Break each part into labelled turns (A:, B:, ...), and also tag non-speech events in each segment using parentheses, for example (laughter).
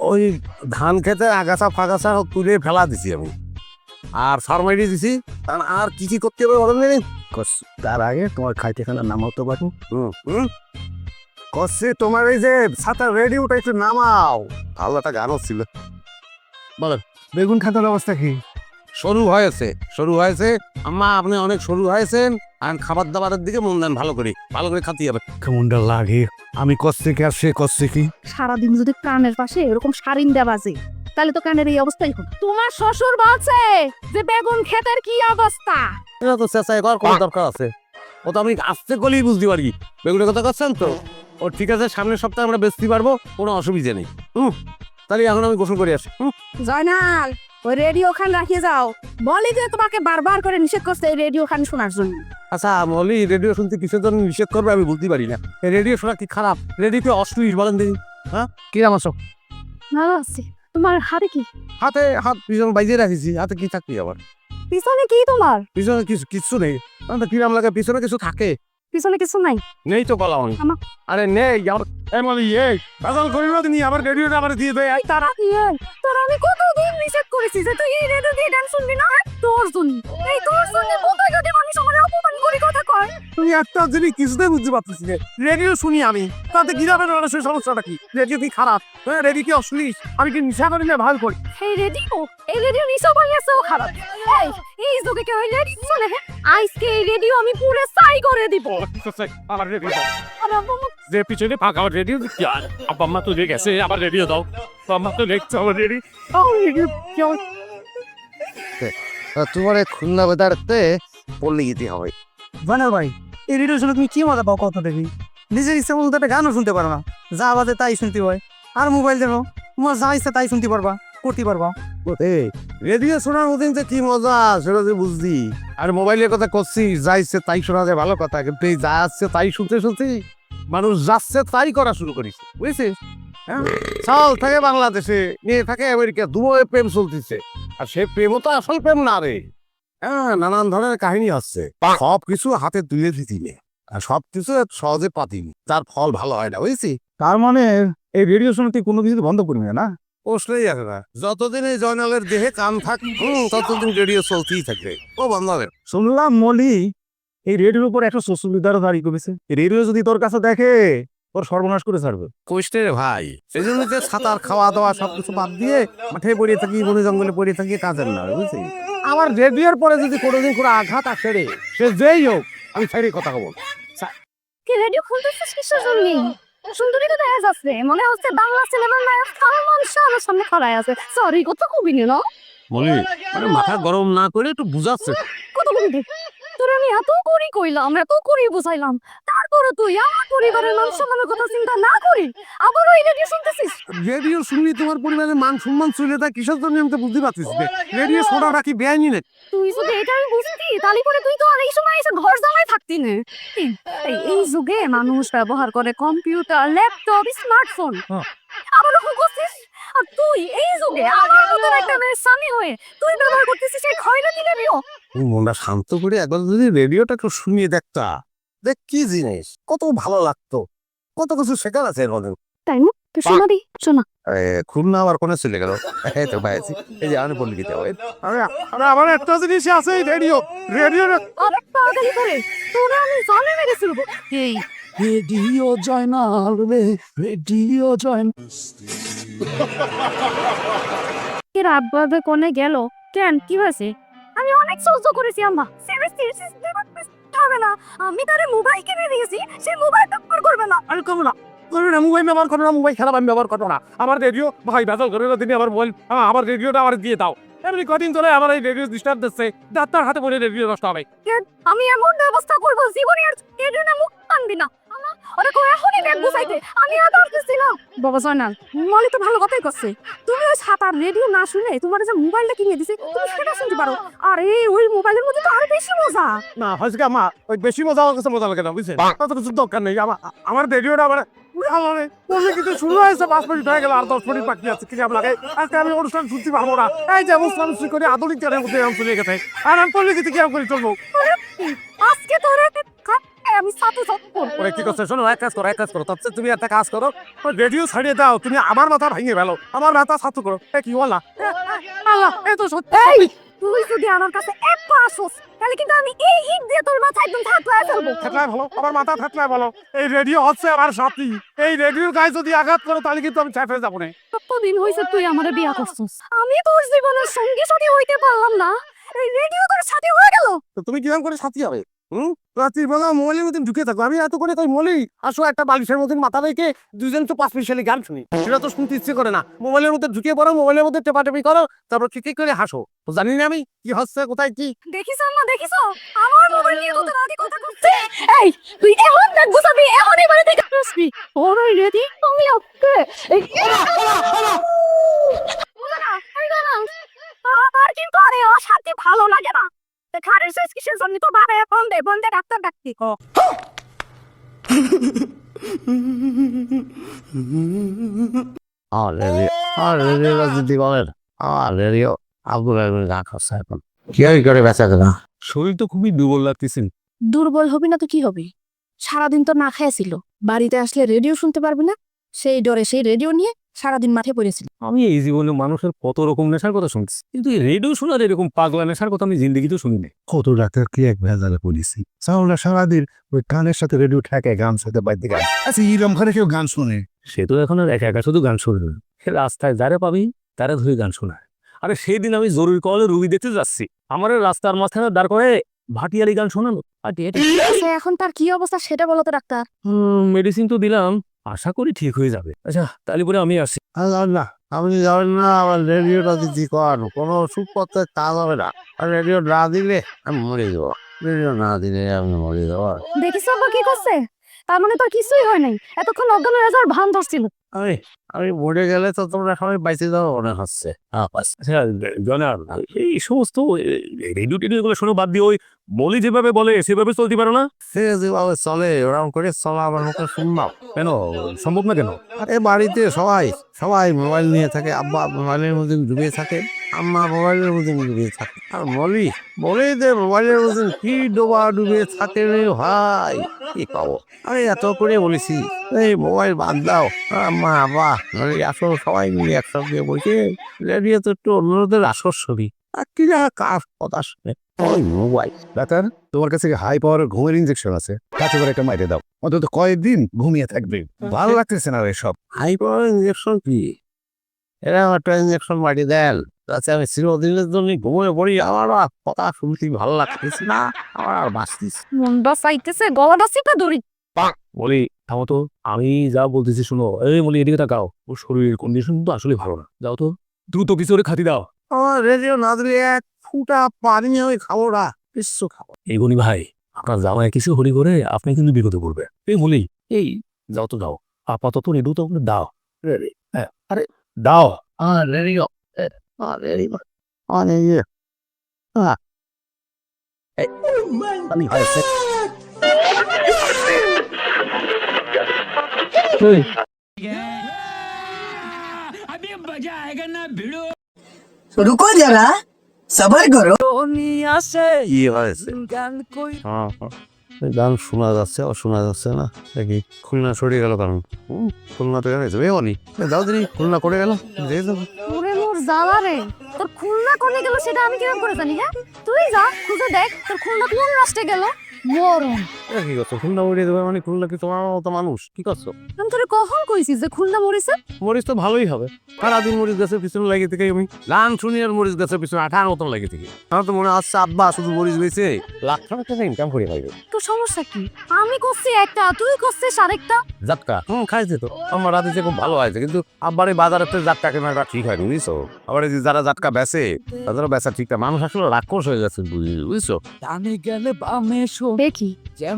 A: ওই ধান খেতে আগাছা ফাগাছা তুলে ফেলা দিছি আমি। আর সার মাইরে দিছি আর- আর কি কি করতে হবে বলেন জানি
B: তার আগে তোমার খাইতে খানা নামাও তো পারো
A: কষে তোমার এই যে ছাতা রেডিওটা একটু নামাও। ভালো একটা গানও ছিল
B: বেগুন খাতার অবস্থা কি?
A: শুরু হয়েছে শুরু হয়েছে। আম্মা আপনি অনেক শুরু হয়েছেন। আর খাবার দাবারের দিকে মন দেন ভালো করে ভালো করে খাতে হবে।
B: কেমনটা লাগে? আমি কষ্টে কি আর সে কষ্টে কি?
C: সারাদিন যদি কানের পাশে এরকম সারিন্দা বাজে তাহলে তো কানের এই অবস্থাই হবে। তোমার শ্বশুর বলছে যে বেগুন ক্ষেতের কি অবস্থা?
A: এটা তো চেষ্টায় করার কোনো দরকার আছে। ও তো আমি আসতে গেলেই বুঝতে পারি। বেগুনের কথা করছেন তো? ও ঠিক আছে সামনের সপ্তাহে আমরা বেচতে পারব কোনো অসুবিধা নেই। হুম? তাহলে এখন আমি গোসল করে আসি। হুম?
C: জয়নাল! ওই রেডিও খান রাখিয়ে যাও। বলি যে তোমাকে বারবার করে নিষেধ করছে এই রেডিও খান শোনার জন্য।
A: আচ্ছা বলি রেডিও শুনতে কিসের জন্য নিষেধ করবে আমি বুঝতে পারি না। এই রেডিও শোনা কি খারাপ? রেডিওতে অশ্লীল বলেন দেখি। হ্যাঁ? কিরাম আছো?
C: ভালো আছে। তোমার হাতে কি?
A: হাতে হাত পিছনে বাইজে রাখিছি। হাতে কি থাকবি আবার?
C: পিছনে কি তোমার?
A: পিছনে কিছু কিছু নেই। কিরাম লাগে? পিছনে কিছু থাকে।
C: পিছনে কিছু নাই।
A: নেই তো বলা
C: হয়
A: আরে নেই আমার এমনি এই পাগল করি না? তুমি আমার রেডিওটা আমার দিয়ে দে। এই
C: তারা কি তারা আমি কতদিন নিষেধ করেছি যে তুই এই রেডিও দিয়ে গান শুনবি না? তোর জন্য। এই তোর জন্য কত যদি মানুষ আমার অপমান করে কথা
A: তুমি একটা জিনিস কিছুতেই বুঝতে পারতেছি না। রেডিও শুনি আমি। তাতে গ্রামের মানুষের সমস্যাটা কি? রেডিও কি খারাপ? হ্যাঁ রেডিও কি অশ্লীল? আমি কি নিশা করি না ভালো করি?
C: এই রেডিও এই রেডিও নিশা বানিয়েছেও খারাপ। এই এই যুগে কেউ রেডিও শুনে? হ্যাঁ? আজকে এই রেডিও আমি পুরো সাই করে দিব।
A: আমার রেডিও
D: যে পিছনে ফাঁকা আমার রেডিও কি আর আব্বা আম্মা তো গেছে আবার রেডিও দাও। তো আম্মা তো দেখছে আমার রেডি
A: তোমার খুলনা বেদারতে পড়লে যেতে হবে
B: বানার ভাই, এই রেডিও শুনে তুমি কি মজা পাও কত দেখি? নিজের ইচ্ছা মতো একটা গানও শুনতে পারো না। যা বাজে তাই শুনতে হয়। আর মোবাইল দেখো, তোমার যা ইচ্ছা তাই শুনতে পারবা, করতে পারবা।
A: রেডিও শোনার মতন যে কি মজা, সেটা যে বুঝছি। আর মোবাইলের কথা করছি, যা ইচ্ছে তাই শোনা যায় ভালো কথা, কিন্তু এই যা আসছে তাই শুনতে শুনতে মানুষ যাচ্ছে তাই করা শুরু করেছে, বুঝছিস? হ্যাঁ? চাল থাকে বাংলাদেশে, নিয়ে থাকে আমেরিকা দুয়ে প্রেম চলতেছে। আর সে প্রেমও তো আসল প্রেম না রে। হ্যাঁ নানান ধরনের কাহিনী আসছে। সব কিছু হাতে তুলে দিতিনি। আর সব কিছু সহজে পাতিনি। তার ফল ভালো হয় না বুঝছি?
B: তার মানে এই রেডিও শুনে তুই কোনো কিছু বন্ধ করবি না,
A: প্রশ্নই আসে না। যতদিন এই জয়নালের দেহে কান থাক ততদিন রেডিও চলতেই থাকবে। ও বন্ধ
B: শুনলাম মলি এই রেডিওর উপর একটা সুবিধারও দাঁড়িয়ে করেছে রেডিও যদি তোর কাছে দেখে তোর সর্বনাশ করে ছাড়বে।
A: কইস্টে রে ভাই সেই জন্য যে সাঁতার খাওয়া দাওয়া সবকিছু বাদ দিয়ে মাঠে পড়ে থাকি বনে জঙ্গলে পড়ে থাকি কাজের না বুঝলি আমার রেডিওর পরে যদি কোনোদিন কোনো আঘাত আসে রে সে যেই হোক আমি ছাড়ি কথা বলব।
C: কি রেডিও খুলতেছিস কিসের জন্য সুন্দরী তো দেখা যাচ্ছে। মনে হচ্ছে বাংলা সিনেমার নায়ক সালমান শাহ আমার সামনে খড়ায় আছে। সরি কত কবি না
A: বলি মানে মাথা গরম না করে একটু বুঝাচ্ছে।
C: কত কবি তোর আমি এত করি কইলাম এত করি বুঝাইলাম। তারপরে তুই আমার পরিবারের মান সম্মানের কথা চিন্তা না করি আবার ওই রেডিও শুনতেছিস?
A: রেডিও শুনলি তোমার পরিবারের মান সম্মান চলে তা কিসের জন্য আমি তো বুঝতে পারছিস রেডিও শোনাটা কি বেআইনি না
C: তুই যদি এটা আমি বুঝতি তাহলে পরে তুই তো আর এই সময় এসে ঘর জামাই থাকতি না। এই- যুগে মানুষ ব্যবহার করে কম্পিউটার ল্যাপটপ স্মার্টফোন।
B: হ্যাঁ।
C: আবার করছিস আর তুই এই যুগে আমার মতন একটা মেয়ের স্বামী হয়ে তুই ব্যবহার করতেছিস এই খয়রাতি রেডিও
A: তুই মনটা শান্ত করে একবার যদি রেডিওটা একটু শুনিয়ে দেখতা দেখ কি জিনিস কত ভালো লাগতো কত কিছু শেখার আছে এর মধ্যে।
C: তাই না? তুই শোনা দি শোনা।
A: খুলনা আবার কোনে চলে গেল? এই তো পাইছি এই যে আমি বলি হবে।
B: আরে আরে আমার একটা জিনিস আছে এই রেডিও রেডিও
C: আরে পাগলি করে তোরা আমি জানে মেরে ফেলব। এই
B: রেডিও জয়নাল রে রেডিও জয়ন
C: কি রাব্বাবে কোনে গেল? কেন? কি হয়েছে? আমি অনেক সহ্য করেছি আম্মা। সিরিয়াসলি হবে না। আমি তারে মোবাইল কিনে দিয়েছি সে মোবাইল টক্কর করবে না।
D: আরে করব না করব না মোবাইল ব্যবহার করো না মোবাইল খারাপ আমি ব্যবহার করো না। আমার রেডিও ভাই বেজাল করে না দিনে আমার মোবাইল আমার রেডিওটা আমার দিয়ে দাও। এমনি কদিন ধরে আমার এই রেডিও ডিস্টার্ব দিচ্ছে। ডাক্তার হাতে পড়ে রেডিও নষ্ট হবে।
C: আমি এমন ব্যবস্থা করব জীবনে আর এর না মুখ টানবি না। ওরে কো এখনই ব্যাগ গুছাইতে আমি আর পারতেছি বাবা জয়নাল মলি তো ভালো কথাই করছে তুমি ওই সাতার রেডিও না শুনে তোমার যে মোবাইলটা কিনে দিছে তুমি সেটা শুনতে পারো। আর ওই মোবাইলের মধ্যে তো আরও বেশি মজা।
D: না হয়েছে কি ওই বেশি মজা আমার কাছে মজা লাগে না বুঝছেন? তত কিছু দরকার নেই। আমার আমার রেডিওটা আমার আমার পড়লে কিন্তু শুরু হয়েছে পাঁচ মিনিট হয়ে গেল আর দশ মিনিট বাকি আছে কি কেমন লাগে। আজকে আমি অনুষ্ঠান শুনতে পারব না। এই যে অনুষ্ঠান করে আধুনিক গানের মধ্যে আমি চলে গেছে। আর আমি পড়লে কিন্তু কীরকম করে চলবো?
C: আজকে তোরে এই আমি সাথে সাথে করব।
D: ওরে কি করছে? শোনো এক কাজ করো এক কাজ করো। তুমি একটা কাজ করো। রেডিও ছাড়িয়ে দাও তুমি আমার মাথা ভেঙে ফেলো। আমার মাথা করো। এ কি বলা? আল্লাহ এ তো সত্যি।
C: তুই যদি আমার কাছে এক পা আসোস তাহলে কিন্তু আমি এই হিট দিয়ে তোর মাথা একদম থাকলায় ফেলব।
D: থাকলে ভালো আমার মাথা থাকলে ভালো এই রেডিও হচ্ছে আমার সাথী। এই রেডিওর গায়ে যদি আঘাত করো তাহলে কিন্তু আমি চাপে যাব না।
C: কতদিন হয়েছে তুই আমারে বিয়া করছিস? আমি তোর জীবনের সঙ্গী সাথী হইতে পারলাম না। এই রেডিও তোর সাথে হয়ে গেল।
D: তো তুমি কীরকম করে সাথী হবে? হুম? বেলা মোবাইলের মধ্যে ঢুকে থাকো। আমি এত করে তাই মলি আসো একটা বালিশের মধ্যে মাথা রেখে দুজন তো পাঁচ মিশালি গান শুনি। সেটা তো শুনতে ইচ্ছে করে না। মোবাইলের মধ্যে ঢুকে পড়ো মোবাইলের মধ্যে টেপাটেপি করো, তারপর কি কি করে হাসো। জানি না আমি কি হচ্ছে, কোথায় কি?
C: দেখিস না দেখিস? আমার মোবাইল নিয়ে তোদের আগে কথা করছে এই, তুই এখন দেখ গুছাবি এখন এবারে থেকে আসবি? ওরে রেডি? তুমি ওকে না আর কিন্তু আরে অশান্তি ভালো লাগে না। খারের শেষ কিসের জন্য তো বাবা এখন দে বন্ধে ডাক্তার ডাকতি
A: আমার রেডিও আমার রেডিও রাজনীতি বলেন আমার রেডিও আব্দুল আলমের গান খাচ্ছে এখন। কি আর করে বেচা কেনা
D: শরীর তো খুবই দুর্বল লাগতেছে।
E: দুর্বল হবি না তো কি হবে? সারাদিন তো না খাইছিল বাড়িতে আসলে রেডিও শুনতে পারবি না? সেই ডরে সেই রেডিও নিয়ে সারাদিন মাঠে পড়েছিল।
D: আমি এই জীবনে মানুষের কত রকম নেশার কথা শুনছি কিন্তু এই রেডিও শোনার এরকম পাগলা নেশার কথা আমি জিন্দগিতে শুনিনি।
F: কত ডাক্তার কি এক ভেজালে পড়েছি। সাউন্ডটা সারাদিন ওই কানের সাথে রেডিও ঠেকে গান শুনতে বাইতে গান আচ্ছা ইরম খানে কেউ গান শুনে?
D: সে তো এখন আর একা একা শুধু গান শুনবে না। সে রাস্তায় যারা পাবি তারা ধরে গান শোনায়। আরে সেই দিন আমি জরুরি কলে রুগী দেখতে যাচ্ছি। আমার রাস্তার মাঝখানে দাঁড় করে ভাটিয়ালি গান শোনানো।
E: আচ্ছা, এখন তার কি অবস্থা সেটা বলো তো ডাক্তার।
D: মেডিসিন তো দিলাম আশা করি ঠিক হয়ে যাবে। আচ্ছা তাহলে পরে আমি আসি।
A: না আপনি যাবেন না আমার রেডিওটা দিচ্ছি কর কোনো ওষুধপত্রের কাজ হবে না। আর রেডিও না দিলে আমি মরে যাব। রেডিও না দিলে আমি মরে যাব।
C: দেখিস আব্বা কি করছে? তার মানে তোর কিছুই হয় নাই। এতক্ষণ অজ্ঞান হয়ে যাওয়ার ভান ধরছিল
A: আমি আমি মরে গেলে তো তোমরা সবাই বাইচে যাব মনে হচ্ছে। হ্যাঁ
D: আচ্ছা এই সমস্ত রেডিও টেডিও গুলো শোনো বাদ দিয়ে ওই বলি যেভাবে বলে সেভাবে চলতে পারো না?
A: সে যেভাবে চলে ওরকম করে চলা আমার মুখে শুনলাম।
D: কেন? সম্ভব না কেন?
A: আরে বাড়িতে সবাই সবাই মোবাইল নিয়ে থাকে আব্বা মোবাইলের মধ্যে ডুবে থাকে আম্মা মোবাইলের মধ্যে ডুবে থাকে। আর বলি বলি যে মোবাইলের মধ্যে কি ডোবা ডুবে থাকে রে ভাই? কি পাবো আরে এত করে বলেছি এই মোবাইল বাদ দাও। আম্মা আব্বা আসো সবাই মিলে একসঙ্গে বসে রেডিও তো একটু অন্যদের আসর ছবি। আর কি না কাজ কথা শুনে।
F: ডাক্তার তোমার কাছে হাই পাওয়ার ঘুমের ইঞ্জেকশন আছে? কাছে করে একটা মাইরে দাও। অন্তত কয়েকদিন ঘুমিয়ে থাকবে। ভালো লাগতেছে না
A: হাই পাওয়ার ইঞ্জেকশন কি? এরা একটা ইঞ্জেকশন মারি দেন। তাতে আমি চিরদিনের জন্য ঘুমিয়ে পড়ি। আমার আর কথা শুনতে ভালো লাগতেছে না। আমার আর বাঁচতিস
C: মনটা চাইতেছে গলাটা চিপে ধরি।
D: বলি থামো তো। আমি যা বলতেছি শুনো। এই বলি এদিকে তাকাও। ওর শরীরের কন্ডিশন তো আসলে ভালো না। যাও তো। দ্রুত কিছু ওরে খাতি দাও।
A: আমার রেডিও না দিলে এক ফুটা পানি আমি খাবো না বিশ্ব খাবো
D: এই গনি ভাই আপনার জামাই কিছু হলি করে আপনি কিন্তু বিপদে পড়বে এই বলি এই যাও তো দাও আপাতত রেডু তো ওকে দাও হ্যাঁ আরে দাও
A: আমার রেডিও আমার রেডিও আমার রেডিও
D: পানি হয়েছে
G: रुको जरा सबर करो
A: কি হয়েছে হ্যাঁ, হ্যাঁ। এই গান শোনা যাচ্ছে ও শোনা যাচ্ছে না? দেখি খুলনা সরিয়ে গেল কারণ হুম, খুলনা তো গেছে অনি দাও দিনি খুলনা করে গেল? দিয়ে
C: ওরে মোর জ্বালা রে। তোর খুলনা কোনে গেল সেটা আমি কীরকম করে জানি হ্যাঁ? তুই যা খুঁজে দেখ তোর খুলনা কোন রাষ্ট্রে গেল? মরম
A: কি করছ? খুলনা উড়িয়ে দেবে মানে খুলনা কি তোমার মতো মানুষ? কি করছ?
C: আমি তোরে কখন কইছি যে খুলনা মরিছে?
A: মরিচ তো ভালোই হবে। সারাদিন মরিচ গাছের পিছনে থেকে আমি গান শুনি আর মরিচ গাছের পিছনে আঠার মতন লাগিয়ে থেকে। আমার তো মনে হচ্ছে আব্বা শুধু মরিচ বেছে লাখ টাকা টাকা ইনকাম করে পাইবে
C: তোর সমস্যা কি? আমি করছি একটা তুই করছিস আরেকটা?
A: জাটকা হুম খাইছে তো। আমার রাতে যে খুব ভালো হয়েছে কিন্তু আব্বার এই বাজারের থেকে জাটকা কেনাটা ঠিক হয়নি বুঝছ? আবার এই যে যারা জাটকা বেচে তাদেরও বেচা ঠিক না। মানুষ আসলে রাক্ষস হয়ে গেছে বুঝ- বুঝছ?
C: দেখি।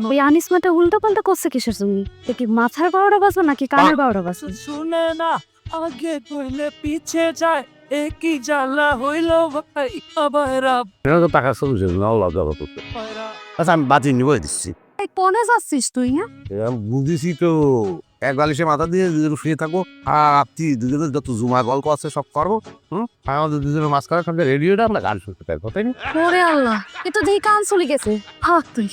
C: ওই আনিসমাটা উল্টো পাল্টা করছে কিসের জন্য? কি মাথার বারোটা বাজবে নাকি কানের বারোটা বাজবে?
H: শুনে না আগে কইলে পিছে যায় একই জ্বালা হইল ভাই আবার
A: তো টাকা চলছে না লাভ যাব করতে আচ্ছা আমি বাজি নিব দিচ্ছি।
C: এই কনে যাচ্ছিস তুই হ্যাঁ?
A: বুঝেছি তো। এক বালিশে মাথা দিয়ে দুজন শুয়ে থাকব। আর আপনি দুজনের যত জুমা গল্প আছে সব করব হুম? আর আমাদের দুজনের মাঝখানে খানকে রেডিওটা আমরা গান শুনতে পারব তাই না?
C: ওরে আল্লাহ এ তো দেখি কান চলে গেছে। তুই।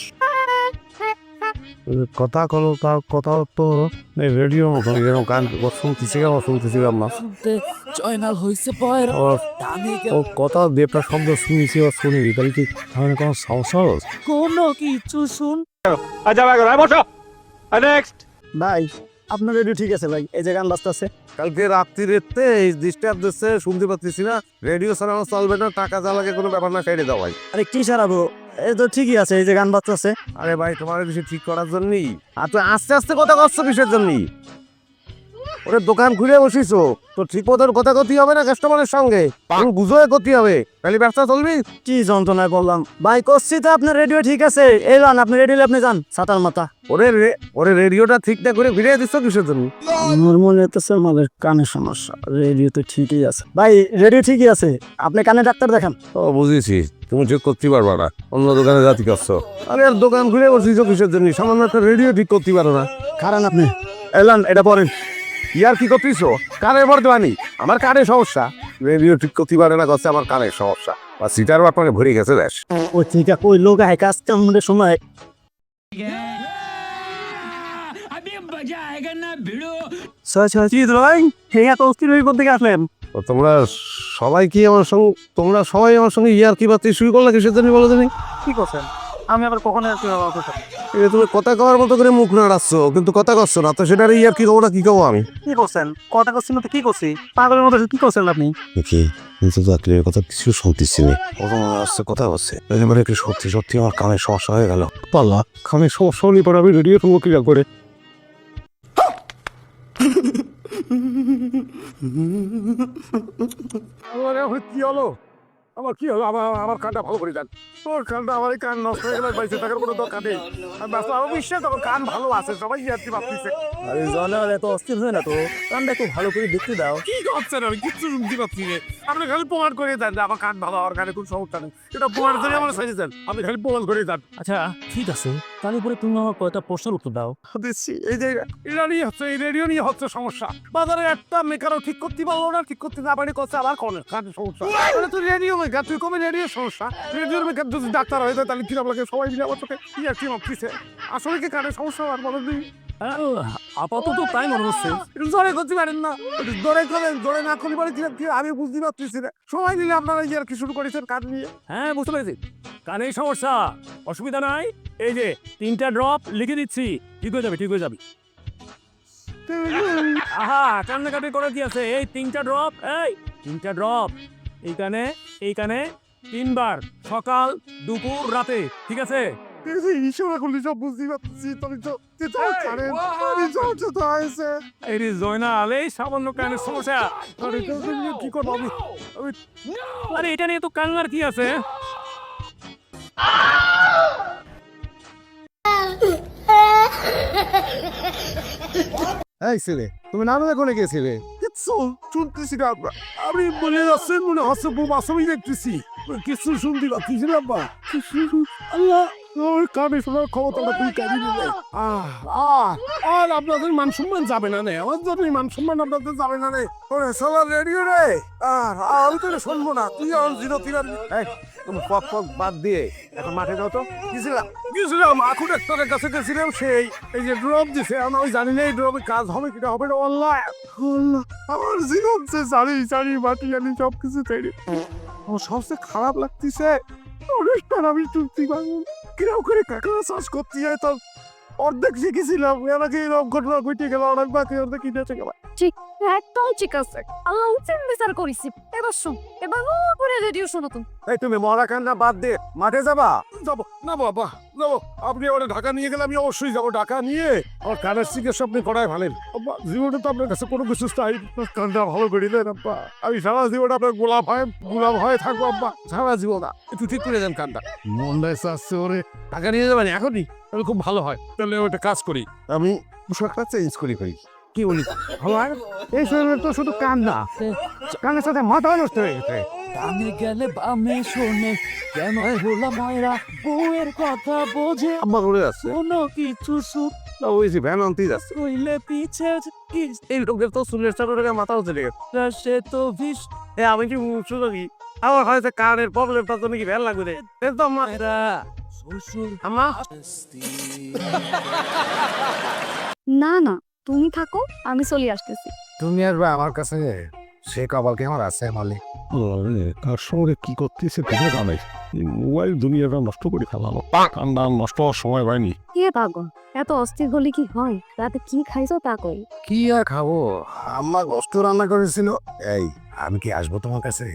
A: কথা কলো তার কথা তো রেডিও মতো এরকম গান শুনতেছি আমার শুনতেছি না?
H: জয়নাল হয়েছে
A: ও কথা দেবটা শব্দ শুনেছি ও শুনিনি তাহলে কি তাহলে কোনো সমস্যা হলো?
H: কোনো কিছু শুন
B: ভাই আপনার রেডিও ঠিক আছে ভাই? এই যে গান বাজতেছে।
A: কালকে রাত্রিতে এই ডিস্টার্ব দিচ্ছে শুনতে পাচ্ছি না। রেডিও সারানো চলবে না টাকা জ্বালাকে কোনো ব্যাপার না কেটে দাও ভাই।
B: আরে কি সারাবো এই তো ঠিকই আছে এই যে গান বাজতেছে।
A: আরে ভাই তোমার কিছু ঠিক করার জন্যই? আর তুই আস্তে আস্তে কথা করছ বিষয়ের জন্যই? ওরে দোকান খুলে বসিছো। তো ঠিক মতন কথা করতে হবে না কাস্টমারের সঙ্গে? বুঝোয় করতে হবে। তাহলে ব্যবসা চলবি?
B: কি যন্ত্রণায় বললাম। ভাই করছি তো আপনার রেডিও ঠিক আছে। এই লান আপনি রেডিও আপনি যান সাতার মাথা।
A: ওরে ওরে রেডিওটা ঠিকঠাক করে ফিরিয়ে দিচ্ছ কিসের জন্য?
B: আমার মনে হচ্ছে আমাদের কানের সমস্যা। রেডিও তো ঠিকই আছে। ভাই রেডিও ঠিকই আছে। আপনি কানে ডাক্তার দেখান।
A: ও বুঝেছি। তুমি ঠিক করতে পারবা না। অন্য দোকানে জাতি করছ। আরে আর দোকান খুলে বসিছো কিসের জন্য? সামান্য একটা রেডিও ঠিক করতে পারো না।
B: খারান আপনি। এলান এটা পড়েন
A: ইয়ার কি করতেছো? কানের ভর দেওয়ানি আমার কানে সমস্যা। রেডিও ঠিক করতে পারে না করছে আমার কানের সমস্যা। আর সিটার আপনাকে ভরে গেছে দেশ।
B: ও ঠিক আছে ওই লোক হাই কাজ কামের সময়
A: তোমরা সবাই কি আমার সঙ্গে তোমরা সবাই আমার সঙ্গে ইয়ার কি বাতি শুরু করলে কিসের জন্য বলো তুমি?
B: কি করছেন? আমি আবার কখনো ব্যবহার করতাম?
A: এই তুমি কথা কওয়ার মতো করে মুখ নাড়াচ্ছ কিন্তু কথা করছ না তো সেটার ইয়ার কি কবো না কি কবো আমি?
B: কি করছেন? কথা করছেন না তো কি করছি? পাগলের মতো কি করছেন আপনি?
A: কি কিন্তু চাকরির কথা কিছু শুনতেছি না মনে আসছে কথা হচ্ছে। এবারে কি সত্যি সত্যি আমার কানের সমস্যা হয়ে গেল। পাল্লা কানের সমস্যা হলে পরে আমি রেডিও শুনব কি করে।
D: কি হলো? আমার কি হলো আমার আমার কানটা ভালো করে দেন। তোর কানটা আমার এই কান নষ্ট হয়ে গেলে বাইসে থাকার কোনো দরকার নেই। আমি ব্যস্ত আমার বিশ্বাস তখন কান ভালো আছে সবাই যাচ্ছি ভাবতেছে।
B: আরে জনাল এত অস্থির হয় না তো? কানটা একটু ভালো করে দেখতে দাও।
D: কি করছেন আমি কিচ্ছু শুনতে পাচ্ছি রে। আপনি খালি প্রমাণ করে দেন যে আমার কান ভালো আমার কানে কোনো সমস্যা নেই। এটা প্রমাণ করে আমার সাইজে দেন। আপনি খালি প্রমাণ করে দেন।
H: আচ্ছা ঠিক আছে। তার তুমি আমার কয়টা প্রশ্নের উত্তর দাও।
D: দিচ্ছি। এই যে এটা নিয়ে হচ্ছে, এই রেডিও নিয়ে হচ্ছে সমস্যা। বাজারে একটা মেকারও ঠিক করতে পারল না, ঠিক করতে না পারি করছে, আবার কনে কানে সমস্যা। তাহলে তুই রেডিও মেকার, তুই কমে রেডিও সমস্যা? রেডিওর মেকার যদি ডাক্তার হয়ে যায় তাহলে কি আপনাকে সবাই মিলে আমার তোকে কি আর কি আসলে কি কানে সমস্যা? আর বলো তুই
H: আপাতত তাই মনে হচ্ছে।
D: জোরে করতে পারেন না। জোরে করেন জোরে না করলে পারে কি আমি বুঝতে পারতেছি না। সবাই মিলে আপনারা কি আর কি শুরু করেছেন কাজ নিয়ে।
H: হ্যাঁ বুঝতে পেরেছি। কানের সমস্যা। অসুবিধা নাই। এই যে তিনটা ড্রপ লিখে দিচ্ছি। ঠিক হয়ে যাবে ঠিক হয়ে যাবে। আহা কান্নাকাটি করে কি আছে? এই তিনটা ড্রপ এই তিনটা ড্রপ। এইখানে এইখানে তিনবার। সকাল দুপুর রাতে। ঠিক আছে?
D: এই যে ইশারা বুঝতে পারতেছি। তুমি তো তুই তো কারেন রিজাল্ট তো হয়েছে।
H: এই রে জয়নাল এই সামান্য কানের সমস্যা।
D: আরে তো তুমি কি করব? আমি আমি
H: আরে এটা নিয়ে তো কান্নার কি আছে?
A: এই ছেলে তুমি নাম কোনে গেছিলে
D: কিচ্ছু শুনতেছি না আমি বলে যাচ্ছেন মনে হচ্ছে বোম আসামি দেখতেছি। কিছু শুনতে পাচ্ছি না আল্লাহ। আমার কানে শোনার ক্ষমতাটা তুই কাজে আহ আর আপনাদের মান সম্মান যাবে না নে আমার জন্য মান সম্মান আপনাদের যাবে না নে ওরে সোলার রেডিও রে! আর আমি তো শুনব না। তুই আমার জিরো তিরার
A: তুমি পক পক বাদ দিয়ে এখন মাঠে যাও তো।
D: গেছিলাম গেছিলাম। আখু ডাক্তারের কাছে গেছিলাম সেই এই যে ড্রপ দিছে। আমি ওই জানি না এই ড্রপে কাজ হবে কিনা হবে না। আল্লাহ আমার জীবন সে জানি জানি মাটি জানি সব কিছু তৈরি আমার সবচেয়ে খারাপ লাগতেছে অনুষ্ঠান আমি চুক্তি পাবো কীরকম করে কাকা চাষ করতে যায় তো অর্ধেক শিখেছিলাম এনাকে এরকম ঘটনা ঘটে গেল অনেক বাকি অর্ধেক কিনেছে গেল
C: একদম ঠিক আছে। আল্লাহ উচিত বিচার করিছি। এবার শোন এবার ও করে রেডিও শোনো তুমি।
A: এই তুমি মরা কান্না বাদ দিয়ে মাঠে যাবা?
D: যাব না বাবা যাব। আপনি আমার ঢাকা নিয়ে গেলে আমি অবশ্যই যাব ঢাকা নিয়ে। আমার কানের চিকিৎসা আপনি করাই ভালেন আব্বা জীবনে তো আপনার কাছে কোনো কিছু চাই না। কানটা ভালো করে দেন আব্বা। আমি সারা জীবন আপনার গোলাপ হয় গোলাপ হয়ে থাকব আব্বা। সারা জীবন একটু ঠিক করে দেন কানটা মনটা চাচ্ছে ওরে। ঢাকা নিয়ে যাবেন এখনই? তাহলে খুব ভালো হয়। তাহলে ওটা কাজ করি।
A: আমি পোশাকটা চেঞ্জ করি করি
D: কি বলি হয় এই শরীরে তো শুধু কান না কানের সাথে মাথা নষ্ট হয়ে গেছে।
H: ডানে গেলে বামে শোনে কেন মায়েরা? বউয়ের কথা বোঝে।
A: আম্মা করে যাচ্ছে
H: কোনো কিছু সুখ
A: না ওই যে ভ্যান আনতেই যাচ্ছে।
H: হইলে পিছে কি?
A: এই লোকের তো চুলের চাদরে মাথা হচ্ছে লেগে
H: সে তো বিষ
A: এ আমি কি শুধু কি? আমার হয়তো কানের প্রবলেমটা জন্য কি ভ্যান লাগবে রে? তো আমার
H: মায়েরা। (laughs)
C: না না তুমি থাকো আমি চলে আসতেছি।
F: তুমি আসবে আমার কাছে সে কপাল কি আমার আছে মালি
D: তার সঙ্গে কি করতেছে তুমি জানাই। মোবাইল দুনিয়াটা নষ্ট করে কান্না নষ্ট হওয়ার সময় পাইনি
C: কে পাগল? এত অস্থির হলে কি হয়? রাতে কি খাইছো তা কই?
F: কি আর খাব? আম্মা গোস্ত রান্না করেছিল। এই আমি কি আসব তোমার কাছে?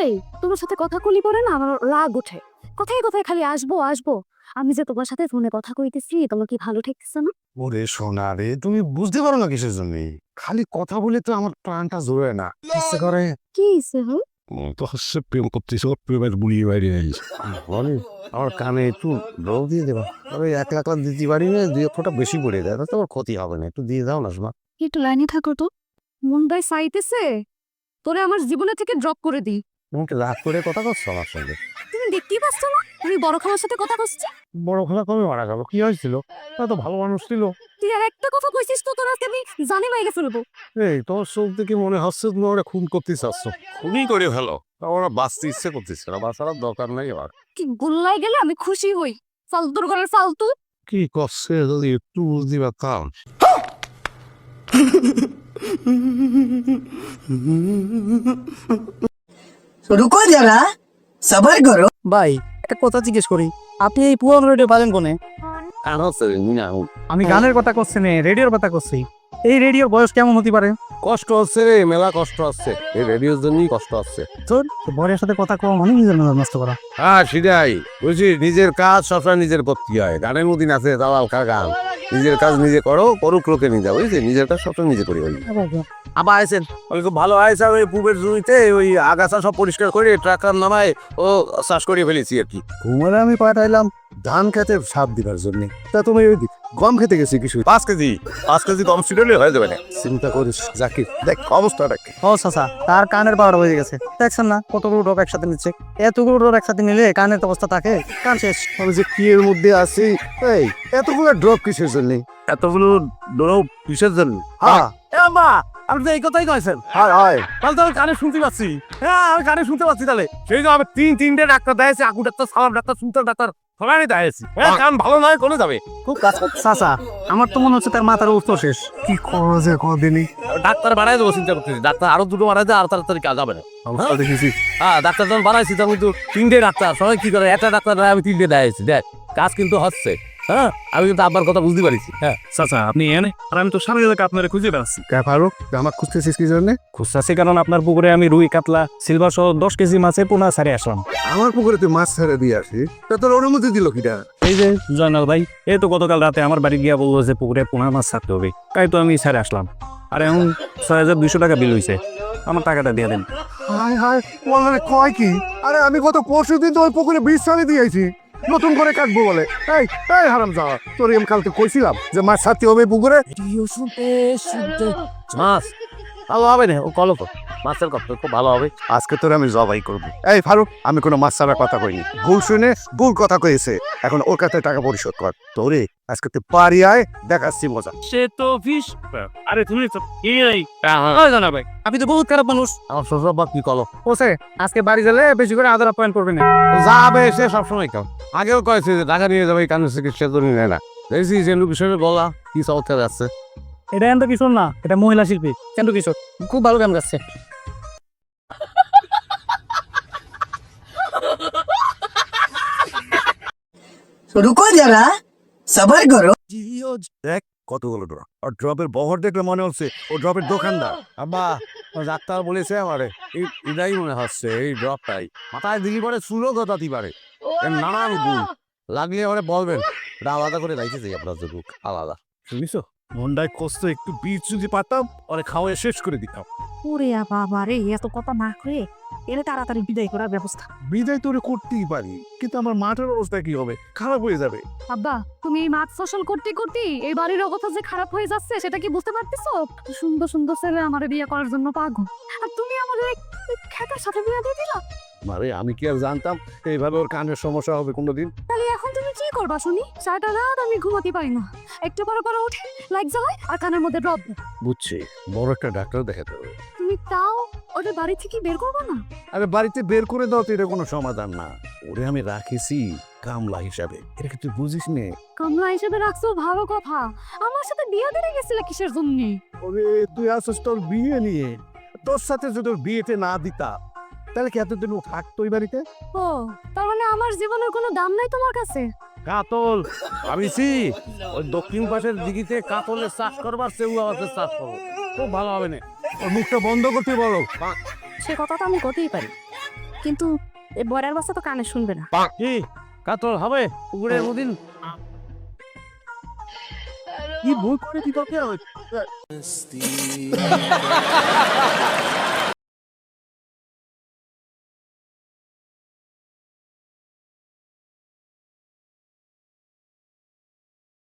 C: এই তোমার সাথে কথা কলি পরে না আমার রাগ ওঠে কোথায় কোথায় খালি আসব আসব। আমি যে তোমার সাথে ফোনে কথা কইতেছি তোমার কি ভালো ঠেকতেছে না?
F: ওরে সোনা রে তুমি বুঝতে পারো না কিসের জন্য? খালি কথা বলে তো আমার প্রাণটা জোরে না। ইচ্ছে করে
C: কি হইছে হুম
D: তো হচ্ছে প্রেম করতেছে ওর প্রেমের বুড়িয়ে বাইরে
A: বলি আমার কানে একটু ড্রপ দিয়ে দেবা তবে এক লাখ লাখ দিতে পারি না দুই ফোঁটা বেশি পড়ে দেয় তাতে আমার ক্ষতি হবে না। একটু দিয়ে দাও না শোনা
C: একটু লাইনে থাকো তো। মন্দায় চাইতেছে তোরে আমার জীবনে থেকে ড্রপ করে দিই।
A: তোমাকে রাগ করে কথা করছ আমার সঙ্গে?
C: দেখতেই পাচ্ছ না তুমি বড় খালার সাথে কথা করছিস
A: বড় খোলা কবে মারা গেল কি হয়েছিল তা তো ভালো মানুষ ছিল
C: তুই আর একটা কথা কইছিস তো তোর আজকে আমি জানি মাইগে ফেলবো
A: এই তোর চোখ দেখে মনে হচ্ছে তুমি ওরা খুন করতে চাচ্ছ খুনই করে ফেলো তা ওরা বাঁচতে ইচ্ছে করতেছে না বাঁচার আর দরকার নেই আর
C: কি গোল্লায় গেলে আমি খুশি হই ফালতুর ঘরের ফালতু
A: কি করছে যদি একটু বুঝতে পারতাম
G: रुको जरा सबर करो
B: ভাই একটা কথা জিজ্ঞেস করি। আপনি এই পুরানো রেডিও পাবেন কোনে? আমি গানের কথা করছি না রেডিওর কথা করছি। এই রেডিওর বয়স কেমন হতে পারে?
A: কষ্ট হচ্ছে রে মেলা কষ্ট হচ্ছে এই রেডিওর জন্যই কষ্ট হচ্ছে
B: তোর বরের সাথে কথা কম মানে নিজের মেলা নষ্ট করা।
A: হ্যাঁ সেটাই। বুঝছিস? নিজের কাজ সবসময় নিজের করতে হয়। গানের মদিন আছে দালাল কা গান? নিজের কাজ নিজে করো করুক লোকে নিয়ে যাও বুঝলি? নিজের কাজ সবসময় নিজে করি ওই। আবার আইসেন? ওই খুব ভালো আইসা ওই পূবের জমিতে ওই আগাছা সব পরিষ্কার করে ট্রাকার নামায় ও চাষ করে ফেলেছি আর কি।
F: ঘুমারে আমি পাঠাইলাম। ধান খেতে সাপ দিবার জন্য। তা তুমি ওই গম খেতে গেছি কিছু
A: পাঁচ কেজি পাঁচ কেজি গম সিডলে হয়ে যাবে না।
F: চিন্তা করিস জাকির দেখ। অবস্থাটা কি
B: ও চাচা তার কানের পাওয়ার হয়ে গেছে। দেখছেন না কতগুলো ড্রপ একসাথে নিচ্ছে। এতগুলো ড্রপ একসাথে নিলে কানের তো অবস্থা থাকে কান শেষ।
F: আমি যে কি এর মধ্যে আছি এই এতগুলো ড্রপ কিসের জন্য?
A: এতগুলো ডোরো কিসের জন্য?
F: হ্যাঁ।
H: এ মা আপনি তো এই কথাই কয়েছেন
F: হয় হয়।
H: তাহলে তো আমি কানে শুনতে পাচ্ছি। হ্যাঁ আমি কানে শুনতে পাচ্ছি তাহলে। সেই জন্য আমি তিন তিনটে ডাক্তার দিয়েছি আকু ডাক্তার সালাম ডাক্তার সুলতান ডাক্তার। সবাই হ্যাঁ ভালো নয় কোনে যাবে
B: খুব চাচা আমার তো মনে হচ্ছে তার মাথার শেষ।
F: কি করো যে কদিনই।
A: ডাক্তার বাড়াই দেবো চিন্তা করতেছি। ডাক্তার আরও দুটো বাড়াই দেয় আর তাড়াতাড়ি কাজ হবে না।
F: অবস্থা দেখেছি।
A: হ্যাঁ ডাক্তার যখন বাড়াইছি তখন কিন্তু তিনটে ডাক্তার। সবাই কি করে? একটা ডাক্তার আমি তিনটে দেখ কাজ কিন্তু হচ্ছে। হ্যাঁ আমি কিন্তু আপনার কথা বুঝতে পারছি। হ্যাঁ
H: চাচা আপনি এনে আর আমি তো সারা এলাকা আপনার খুঁজে বেড়াচ্ছি।
F: কে ফারুক আমার খুঁজতেছিস কি জন্য?
H: খুঁজতেছি কারণ আপনার পুকুরে আমি রুই কাতলা সিলভার সহ দশ কেজি মাছে পোনা সারে আসলাম।
F: আমার পুকুরে তুই মাছ ছেড়ে দিয়ে আসি তা তোর অনুমতি দিল কিটা?
H: এই যে জয়নাল ভাই এই তো গতকাল রাতে আমার বাড়ি গিয়া বলল যে পুকুরে পোনা মাছ ছাড়তে হবে তাই তো আমি সারে আসলাম। আর এখন ছয় হাজার দুইশো টাকা বিল হয়েছে আমার টাকাটা দিয়ে দেন।
F: হায় হায় কয় কি? আরে আমি গত পরশু দিন তো ওই পুকুরে বিশ্রামে দিয়েছি নতুন করে কাটবো বলে। এই এই হারাম যাওয়া তোর এম কালকে কইছিলাম যে মাছ ছাড়তে হবে পুকুরে।
A: মাছ। ভালো হবে না ও কলো তো মাছের কথা খুব ভালো হবে।
F: আজকে তোর আমি জবাই করব। এই ফারুক আমি কোনো মাছ ছাড়ার কথা কইনি। ভুল শুনে ভুল কথা কয়েছে এখন ওর কাছে টাকা পরিশোধ কর। তোরে আজকে তুই পারি আয় দেখাচ্ছি মজা।
H: সে তো ফিস আরে তুমি তো এই? এই জানা ভাই
B: আপনি তো বহুত খারাপ মানুষ।
A: আমার শ্বশুর বাপ কি কলো
B: ওসে আজকে বাড়ি গেলে বেশি করে আদার পয়েন্ট করবে না।
A: যাবে সে সবসময় কেমন আগেও কয়েছে যে টাকা নিয়ে যাবে কানের চিকিৎসা তো নেয় না। দেখছি যে বিষয়ে বলা কি চমৎকার যাচ্ছে।
B: এটা এন্ত কিশোর না এটা মহিলা শিল্পী। এন্ত কিশোর খুব ভালো গান গাচ্ছে।
G: রুকো যারা করো।
F: দেখ ড্রপ আর ড্রপের বহর দেখলে মনে হচ্ছে ও ড্রপের দোকানদার।
A: আব্বা ডাক্তার বলেছে আমারে। এটাই মনে হচ্ছে এই ড্রপটাই মাথায় দিলি পরে সুরও গতাতি পারে। নানান গুণ। লাগলে আমারে বলবেন আলাদা করে আপনার আলাদা।
D: শুনিছো? মন্ডায় কষ্ট একটু বীজ যদি পাতাম ওরে খাওয়াই শেষ করে দিতাম।
E: ওরে বাবা রে এত কথা না করে এলে তাড়াতাড়ি বিদায় করার ব্যবস্থা।
F: বিদায় তোরে করতেই পারি কিন্তু আমার মাঠের অবস্থা কি হবে? খারাপ হয়ে যাবে।
C: আব্বা তুমি এই মাছ ফসল করতে করতে এই বাড়ির অবস্থা যে খারাপ হয়ে যাচ্ছে সেটা কি বুঝতে পারতেছো? সুন্দর সুন্দর ছেলে আমার বিয়ে করার জন্য পাগল। আর তুমি আমাদের খেতার সাথে বিয়ে দিয়ে দিলা?
A: মারে আমি কি আর জানতাম? এইভাবে ওর কানের সমস্যা হবে কোনোদিন?
C: তাহলে এখন তুমি কি করবা শুনি? সারাটা রাত আমি ঘুমাতে পারি না। একটু পরে পরে উঠে লাইট জ্বালাই আর কানের মধ্যে ড্রপ
A: বুঝছি বড় একটা ডাক্তার দেখাতে হবে।
C: তুমি তাও ওটা বাড়ি থেকে বের করব না?
A: আরে বাড়িতে বের করে দাও তো এটা কোনো সমাধান না। ওরে আমি রাখিছি কামলা হিসাবে। এটা কি তুই বুঝিস নে?
C: কামলা হিসাবে রাখছো ভালো কথা। আমার সাথে বিয়ে দিতে গেছিলে কিসের জন্য?
A: ওরে তুই আসছিস তোর বিয়ে নিয়ে। তোর সাথে যদি বিয়েতে না দিতা তাহলে কি এতদিন ও থাকতো ওই বাড়িতে?
C: ও তার মানে আমার জীবনের কোনো দাম নাই তোমার কাছে?
A: কাতল ভাবিছি ওই দক্ষিণ পাশের দিঘিতে কাতলের চাষ করবার সেউ আওয়াজের চাষ করব। খুব ভালো হবে না।
F: ওর মুখটা বন্ধ করতে বলো।
E: সে কথা তো আমি করতেই পারি। কিন্তু এই বরের বাচ্চা তো কানে শুনবে না।
A: কি? কাতল হবে? পুকুরের মদিন কি ভুল করে দিতে